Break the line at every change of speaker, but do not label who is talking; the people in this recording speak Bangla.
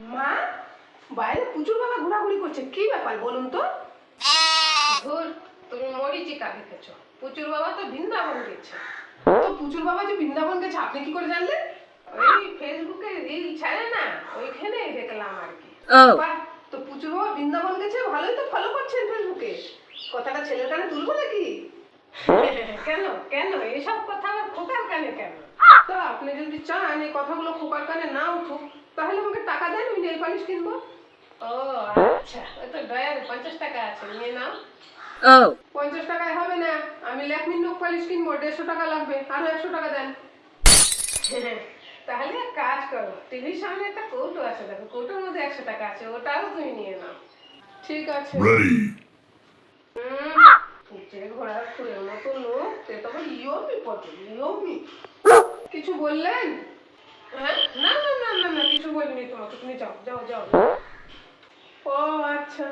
মা বাইরে প্রচুর বাবা ঘোরাঘুরি করছে। কি ব্যাপার বলুন তো? ধুর তুমি মরিচিকা দেখেছ পুচুর বাবা তো বৃন্দাবন গেছে। তো পুচুর বাবা যে বৃন্দাবন গেছে আপনি কি করে জানলেন? ওই ফেসবুকে রিল ছাড়ে না ওইখানেই দেখলাম আর কি. তো পুচুর বাবা বৃন্দাবন গেছে ভালোই তো ফলো করছেন ফেসবুকে কথাটা ছেলের কানে তুলবো নাকি? কেন কেন? এসব কথা আবার খোকার কানে কেন? তা আপনি যদি চান এই কথাগুলো খোকার কানে না উঠুক তাহলে আমাকে টাকা দেন আমি নেল পালিশ কিনবো। ও আচ্ছা ওই তো ডয়ার পঞ্চাশ টাকা আছে নিয়ে নাও. পঞ্চাশ টাকায় হবে না আমি ল্যাকমির নোক পালিশ কিনবো দেড়শো টাকা লাগবে আরও একশো টাকা দেন। তাহলে এক কাজ করো টিভির সামনে একটা কৌটো আছে দেখো কৌটোর মধ্যে একশো টাকা আছে ওটাও তুমি নিয়ে নাও। ঠিক আছে। ঘোড়ার খুঁড়ের মতো লোক সে তো আবার ইয়মি পটল ইয়মি কিছু বললেন? হ্যাঁ? না না না না না কিছু বলিনি তোমাকে। তুমি যাও যাও যাও। ও আচ্ছা।